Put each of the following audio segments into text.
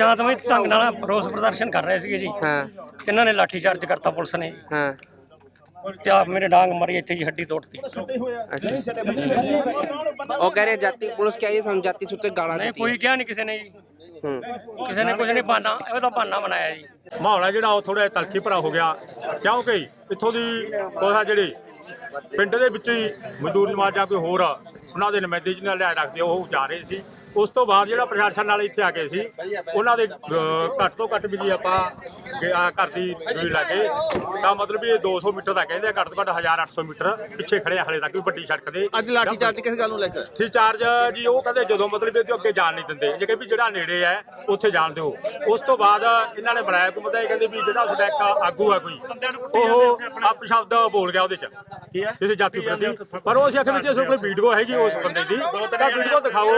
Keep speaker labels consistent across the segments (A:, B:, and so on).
A: ਸ਼ਾਂਤਮਈ ਢੰਗ ਨਾਲ ਰੋਸ ਪ੍ਰਦਰਸ਼ਨ ਕਰ ਰਹੇ ਸੀਗੇ ਜੀ।
B: ਹਾਂ।
A: ਇਹਨਾਂ ਨੇ ਲਾਠੀ ਚਾਰਜ ਕਰਤਾ ਪੁਲਿਸ ਨੇ।
B: ਹਾਂ।
A: ਤੇ ਆਪ ਮੇਰੇ ਡਾਂਗ ਮਾਰੀ ਇੱਥੇ ਜੀ ਹੱਡੀ ਤੋੜਤੀ।
B: ਅੱਛਾ। ਉਹ ਕਹਿ ਰਹੇ ਜਾਤੀ ਪੁਲਿਸ ਕਿਹਾ ਸਾਨੂੰ ਜਾਤੀ ਸੁੱਤੇ ਗਾਲਾਂ
A: ਨਹੀਂ
B: ਦਿੱਤੀਆਂ।
A: ਕੋਈ ਕਿਹਾ ਨਹੀਂ ਕਿਸੇ ਨੇ ਜੀ।
B: ਹੂੰ।
A: ਕਿਸੇ ਨੇ ਕੁਝ ਨਹੀਂ ਬਹਾਨਾ ਇਹ ਤਾਂ ਬਹਾਨਾ ਬਣਾਇਆ ਜੀ।
C: ਮਾਹੌਲ ਹੈ ਜਿਹੜਾ ਉਹ ਥੋੜਾ ਤਲਖੀ ਭਰਾ ਹੋ ਗਿਆ। ਕਿਉਂਕਿ ਇੱਥੋਂ ਦੀ ਕੋਸਾ ਜਿਹੜੀ ਪਿੰਡ ਦੇ ਵਿੱਚ ਹੀ ਮਜ਼ਦੂਰ ਸਮਾਜ ਜਾਂ ਕੋਈ ਹੋਰ ਆ, ਉਹਨਾਂ ਦੇ ਨੁਮਾਇੰਦੇ ਜਿਹਨਾਂ ਲਿਆ ਰੱਖਦੇ ਉਹ ਜਾ ਰਹੇ ਸੀ। ਉਸ ਤੋਂ ਬਾਅਦ ਜਿਹੜਾ ਪ੍ਰਸ਼ਾਸਨ ਨਾਲ ਇੱਥੇ ਆ ਗਏ ਸੀ ਉਹਨਾਂ ਦੇ ਘੱਟ ਤੋਂ ਘੱਟ ਵੀ ਜੀ ਆਪਾਂ ਕਿ ਘਰ ਦੀ ਦੂਰੀ ਲਾਗੇ ਤਾਂ ਮਤਲਬ ਇਹ 200 ਮੀਟਰ ਦਾ ਕਹਿੰਦੇ ਆ ਘੱਟ ਤੋਂ ਘੱਟ 1800 ਮੀਟਰ ਪਿੱਛੇ ਖੜੇ ਆ ਹਲੇ ਤੱਕ ਵੀ ਵੱਡੀ ਸੜਕ ਦੇ।
D: ਅੱਜ ਲਾਠੀ ਚਾਰਜ ਕਿਸ ਗੱਲ ਨੂੰ ਲੈ ਕੇ?
C: ਠੀ ਚਾਰਜ ਜੀ ਉਹ ਕਹਿੰਦੇ ਜਦੋਂ ਮਤਲਬ ਇਹ ਅੱਗੇ ਜਾਣ ਨਹੀਂ ਦਿੰਦੇ ਜੇ ਕਿ ਵੀ ਜਿਹੜਾ ਨੇੜੇ ਹੈ ਉੱਥੇ ਜਾਣ ਦਿਓ। ਉਸ ਤੋਂ ਬਾਅਦ ਇਹਨਾਂ ਨੇ ਬਣਾਇਆ ਕੋਈ ਮਤਾ ਇਹ ਕਹਿੰਦੇ ਵੀ ਜਿਹੜਾ ਸਾਡਾ ਇੱਕ ਆਗੂ ਹੈ ਕੋਈ ਉਹ ਆਪ ਸ਼ਬਦ ਬੋਲ ਗਿਆ ਉਹਦੇ ਚ। ਕਿਸੇ ਜਾਤੀ ਪ੍ਰਤੀ। ਪਰ ਉਹ ਅਸੀਂ ਆਖਿਆ ਵਿੱਚ ਇਸ ਕੋਈ ਵੀਡੀਓ ਹੈਗੀ ਉਸ ਬੰਦੇ ਦੀ। ਤਾਂ ਵੀਡੀਓ ਦਿਖਾਓ।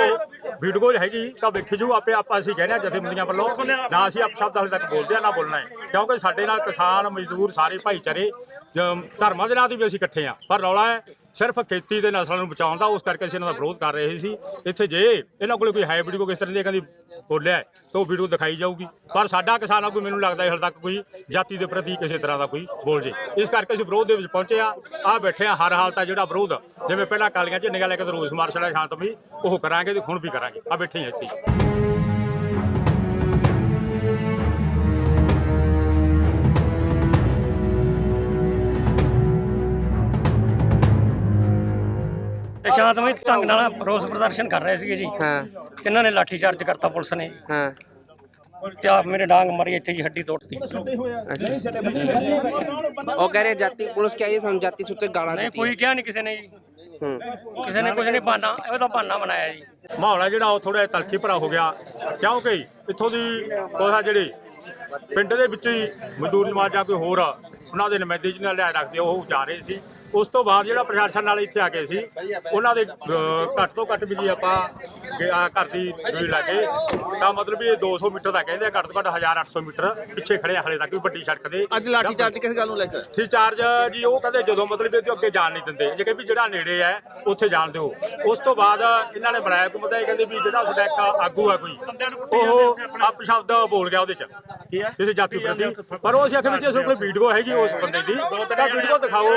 C: ਵੀਡੀਓ ਹੈਗੀ ਤਾਂ ਵੇਖੀ ਜੂ ਆਪੇ ਆਪਾਂ ਅਸੀਂ ਕਹਿੰਦੇ ਆ ਜਥੇਬੰਦੀਆਂ ਵੱਲੋਂ, ਨਾ ਅਸੀਂ ਆਪ ਸ਼ਬਦ ਹਾਲੇ ਤੱਕ ਬੋਲਦੇ ਆ ਨਾ ਬੋਲਣਾ ਹੈ। ਕਿਉਂਕਿ ਸਾਡੇ ਨਾਲ ਕਿਸਾਨ, ਮਜ਼ਦੂਰ ਸਾਰੇ ਭਾਈਚਾਰੇ ਧਰਮਾਂ ਦੇ ਨਾਂ ਤੇ ਵੀ ਅਸੀਂ ਇਕੱਠੇ ਆ ਪਰ ਰੌਲਾ ਹੈ ਸਿਰਫ ਖੇਤੀ ਦੇ ਨਸਲਾਂ ਨੂੰ ਬਚਾਉਣ ਦਾ, ਉਸ ਕਰਕੇ ਅਸੀਂ ਇਹਨਾਂ ਦਾ ਵਿਰੋਧ ਕਰ ਰਹੇ ਸੀ। ਇੱਥੇ ਜੇ ਇਹਨਾਂ ਕੋਲ ਕੋਈ ਹੈ ਵੀਡੀਓ ਕਿਸ ਤਰ੍ਹਾਂ ਦੀ ਕਹਿੰਦੀ ਬੋਲਿਆ ਤਾਂ ਉਹ ਵੀਡੀਓ ਦਿਖਾਈ ਜਾਊਗੀ। ਪਰ ਸਾਡਾ ਕਿਸਾਨਾਂ ਕੋਈ ਮੈਨੂੰ ਲੱਗਦਾ ਹਾਲੇ ਤੱਕ ਕੋਈ ਜਾਤੀ ਦੇ ਪ੍ਰਤੀ ਕਿਸੇ ਤਰ੍ਹਾਂ ਦਾ ਕੋਈ ਬੋਲ ਜੇ। ਇਸ ਕਰਕੇ ਅਸੀਂ ਵਿਰੋਧ ਦੇ ਵਿੱਚ ਪਹੁੰਚੇ ਆ ਆ ਬੈਠੇ ਆ ਹਰ ਹਾਲਤ ਆ ਜਿਹੜਾ ਵਿਰੋਧ। ਜਿਵੇਂ ਪਹਿਲਾਂ ਕਾਲੀਆਂ ਝੰਡੀਆਂ ਲੈ ਕੇ ਤੇ ਰੋਸ ਮਾਰਚ ਸ਼ਾਂਤਮਈ, ਉਹ ਕਰਾਂਗੇ ਤੇ ਹੁਣ ਵੀ ਕਰਾਂਗੇ। ਆ ਬੈਠੇ ਆ ਇੱਥੇ ਹੀ।
A: ਸ਼ਾਂਤਮਈ ਢੰਗ ਨਾਲ ਰੋਸ ਪ੍ਰਦਰਸ਼ਨ ਕਰ ਰਹੇ ਸੀਗੇ ਜੀ।
B: ਹਾਂ।
A: ਇਹਨਾਂ ਨੇ ਲਾਠੀ ਚਾਰਜ ਕਰਤਾ ਪੁਲਿਸ ਨੇ।
B: ਹਾਂ।
A: ਤੇ ਆਪ ਮੇਰੇ ਡਾਂਗ ਮਾਰੀ ਇੱਥੇ ਜੀ ਹੱਡੀ ਤੋੜਤੀ।
B: ਉਹ ਕਹਿ ਰਹੇ ਜਾਤੀ ਪੁਲਿਸ ਕਿਹਾ ਸਾਨੂੰ ਜਾਤੀ ਸੁੱਤੇ ਗਾਲਾਂ
A: ਨਹੀਂ ਕੋਈ ਕਿਹਾ ਨਹੀਂ ਕਿਸੇ ਨੇ ਜੀ।
B: ਹੂੰ।
A: ਕਿਸੇ ਨੇ ਕੁਝ ਨਹੀਂ ਬਹਾਨਾ ਇਹ ਤਾਂ ਬਹਾਨਾ ਬਣਾਇਆ ਜੀ।
C: ਮਾਹੌਲ ਹੈ ਜਿਹੜਾ ਉਹ ਥੋੜਾ ਤਲਖੀ ਭਰਾ ਹੋ ਗਿਆ। ਕਿਉਂਕਿ ਇੱਥੋਂ ਦੀ ਕੋਸਾ ਜਿਹੜੀ ਪਿੰਡ ਦੇ ਵਿੱਚ ਹੀ ਮਜ਼ਦੂਰ ਸਮਾਜ ਜਾਂ ਕੋਈ ਹੋਰ ਆ, ਉਹਨਾਂ ਦੇ ਨੁਮਾਇੰਦੇ ਜਿਹਨਾਂ ਲਿਆ ਰੱਖਦੇ ਉਹ ਜਾ ਰਹੇ ਸੀ। ਉਸ ਤੋਂ ਬਾਅਦ ਜਿਹੜਾ ਪ੍ਰਸ਼ਾਸਨ ਨਾਲ ਇੱਥੇ ਆ ਗਏ ਸੀ ਉਹਨਾਂ ਦੇ ਅਹ, ਘੱਟ ਤੋਂ ਘੱਟ ਵੀ ਜੀ ਆਪਾਂ ਕਿ ਆਹ ਘਰ ਦੀ ਦੂਰੀ ਲਾਗੇ ਤਾਂ ਮਤਲਬ ਵੀ ਇਹ 200 ਮੀਟਰ ਦਾ ਕਹਿੰਦੇ ਆ ਘੱਟ ਤੋਂ ਘੱਟ 1800 ਮੀਟਰ ਪਿੱਛੇ ਖੜੇ ਆ ਹਲੇ ਤੱਕ ਵੀ ਵੱਡੀ ਸੜਕ ਦੇ
D: ਅੱਜ ਲਾਠੀ ਚਾਰਜ ਕਿਸ ਗੱਲ ਨੂੰ ਲੈ ਕੇ?
C: ਠੀ ਚਾਰਜ ਜੀ ਉਹ ਕਹਿੰਦੇ ਜਦੋਂ ਮਤਲਬ ਇਹ ਤੋਂ ਅੱਗੇ ਜਾਣ ਨਹੀਂ ਦਿੰਦੇ। ਜੇ ਕਿ ਵੀ ਜਿਹੜਾ ਨੇੜੇ ਹੈ ਉੱਥੇ ਜਾਣ ਦਿਓ। ਉਸ ਤੋਂ ਬਾਅਦ ਇਹਨਾਂ ਨੇ ਬਣਾਇਆ ਕੋਈ ਮਤਾ ਇਹ ਕਹਿੰਦੇ ਵੀ ਜਿਹੜਾ ਸਾਡਾ ਇੱਕ ਆਗੂ ਹੈ ਕੋਈ ਉਹ ਆਪ ਸ਼ਬਦ ਬੋਲ ਗਿਆ ਉਹਦੇ ਚ। ਕਿਸੇ ਜਾਤੀ ਪ੍ਰਤੀ। ਪਰ ਉਹ ਅਸੀਂ ਆਖਿਆ ਵਿੱਚ ਇਸ ਕੋਈ ਵੀਡੀਓ ਹੈਗੀ ਉਸ ਬੰਦੇ ਦੀ ਤਾਂ ਵੀਡੀਓ ਦਿਖਾਓ।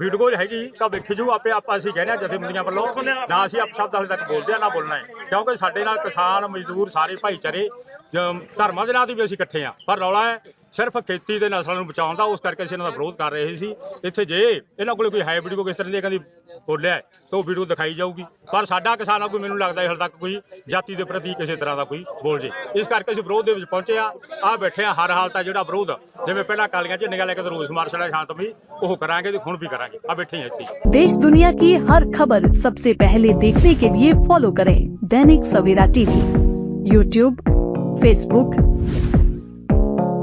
C: ਵੀਡੀਓ ਹੈਗੀ ਤਾਂ ਵੇਖੀ ਜੂ ਆਪੇ ਆਪਾਂ ਅਸੀਂ ਕਹਿੰਦੇ ਆ ਜਥੇਬੰਦੀਆਂ ਵੱਲੋਂ ਨਾ ਅਸੀਂ ਆਪ ਸ਼ਬਦ ਹਾਲੇ ਤੱਕ ਬੋਲਦੇ ਆ ਨਾ ਬੋਲਣਾ ਹੈ। ਕਿਉਂਕਿ ਸਾਡੇ ਨਾਲ ਕਿਸਾਨ, ਮਜ਼ਦੂਰ ਸਾਰੇ ਭਾਈਚਾਰੇ, ਜ- ਧਰਮਾਂ ਦੇ ਨਾਂ ਤੇ ਵੀ ਅਸੀਂ ਇਕੱਠੇ ਆ ਪਰ ਰੌਲਾ ਹੈ ਸਿਰਫ ਖੇਤੀ ਦੇ ਨਸਲਾਂ ਨੂੰ ਬਚਾਉਣ ਦਾ ਉਸ ਕਰਕੇ ਅਸੀਂ ਇਹਨਾਂ ਦਾ ਵਿਰੋਧ ਕਰ ਰਹੇ ਸੀ ਇੱਥੇ ਜੇ ਇਹਨਾਂ ਕੋਲੇ ਕੋਈ ਹੈ ਵੀਡੀਓ ਕਿਸ ਤਰ੍ਹਾਂ ਦੀ ਕਹਿੰਦੀ ਬੋਲਿਆ ਹੈ, ਤਾਂ ਉਹ ਵੀਡੀਓ ਦਿਖਾਈ ਜਾਊਗੀ ਪਰ ਸਾਡਾ ਕਿਸਾਨਾਂ ਕੋਈ ਮੈਨੂੰ ਲੱਗਦਾ ਹਾਲੇ ਤੱਕ ਕੋਈ ਜਾਤੀ ਦੇ ਪ੍ਰਤੀ ਕਿਸੇ ਤਰ੍ਹਾਂ ਦਾ ਕੋਈ ਬੋਲ ਜੇ ਇਸ ਕਰਕੇ ਅਸੀਂ ਵਿਰੋਧ ਦੇ ਵਿੱਚ ਪਹੁੰਚੇ ਆ ਆ ਬੈਠੇ ਆ ਹਰ ਹਾਲਤ ਆ ਜਿਹੜਾ ਵਿਰੋਧ ਜਿਵੇਂ ਪਹਿਲਾਂ ਕਾਲੀਆਂ ਝੰਡੀਆਂ ਲੈ ਕੇ ਤੇ ਰੋਸ ਮਾਰਚ ਵਾਲਾ ਸ਼ਾਂਤਮਈ ਉਹ ਕਰਾਂਗੇ ਤੇ ਹੁਣ ਵੀ ਕਰਾਂਗੇ ਆ ਬੈਠੇ ਆ ਇੱਥੇ ਹੀ।
E: देश दुनिया की हर खबर सबसे पहले देखने के लिए फॉलो करें Dainik Savera TV YouTube Facebook